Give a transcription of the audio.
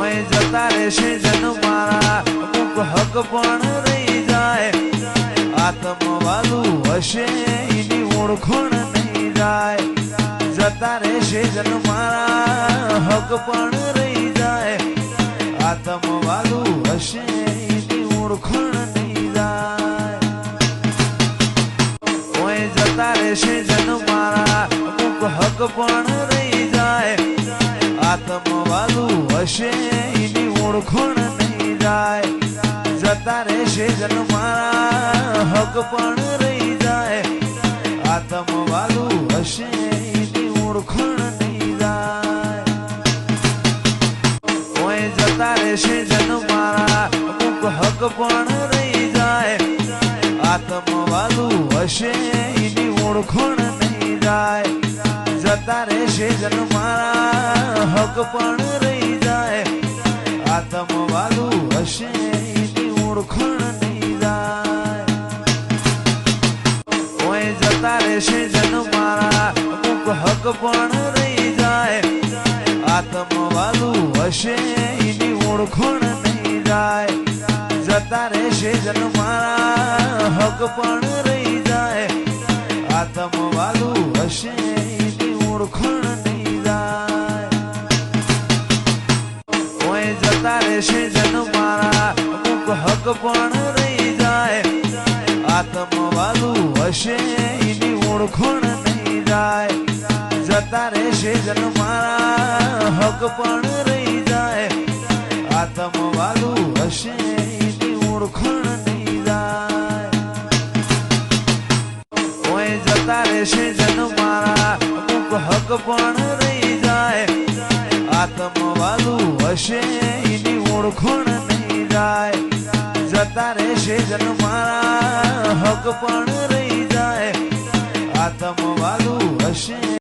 ઓય જતા રહેશે જન મારા. અમુક હક પણ રહી જાય. આત્મવાલું હશે એની ઓળખણ નહીં જાય. જતા રહેશે જન મારા. હક પણ રહી જાય. આત્મવાલું હશે એની ઓળખણ નહીં જાય. હોય જતા રહેશે જન મારા. અમુક હક પણ રહી જાય. આત્મવાલું હશે, એની ઓળખણ નહીં જાય. જતા રહેશે જન મારા હક પણ રહી જાય. આત્મવાલું હશે, એની ઓળખણ નહીં જાય. ઓય જતા રહેશે જન મારા અમુક હક પણ રહી જાય. આત્મવાલું હશે, એની ઓળખણ નહીં જાય. જતા રહેશે જન મારા હક પણ રહી જાય. આત્મવાલું હશે એની ઓળખણ નહીં જાય. ઓય જતા રહેશે જન મારા અમુક હક પણ રહી જાય. આત્મવાલું હશે એની ઓળખણ નહીં જાય. જતા રહેશે જન મારા હક પણ રહી જાય. આત્મવાલું હશે એની ઓળખણ જતા રહેશે જન મારા અમુક હક પણ રહી જાય. આત્મવાલું હશે એની ઓળખણ નહીં જાય. જતા રહેશે જન મારા હક પણ રહી જાય. આત્મવાલું હશે એની ઓળખણ નહીં જાય. જતા રહેશે જન મારા અમુક હક પણ રહી જાય. આત્મવાલું હશે ઓળખણ નહીં જાય. જતા રહેશે જન મારા હક પણ રહી જાય. આત્મવાલું હશે.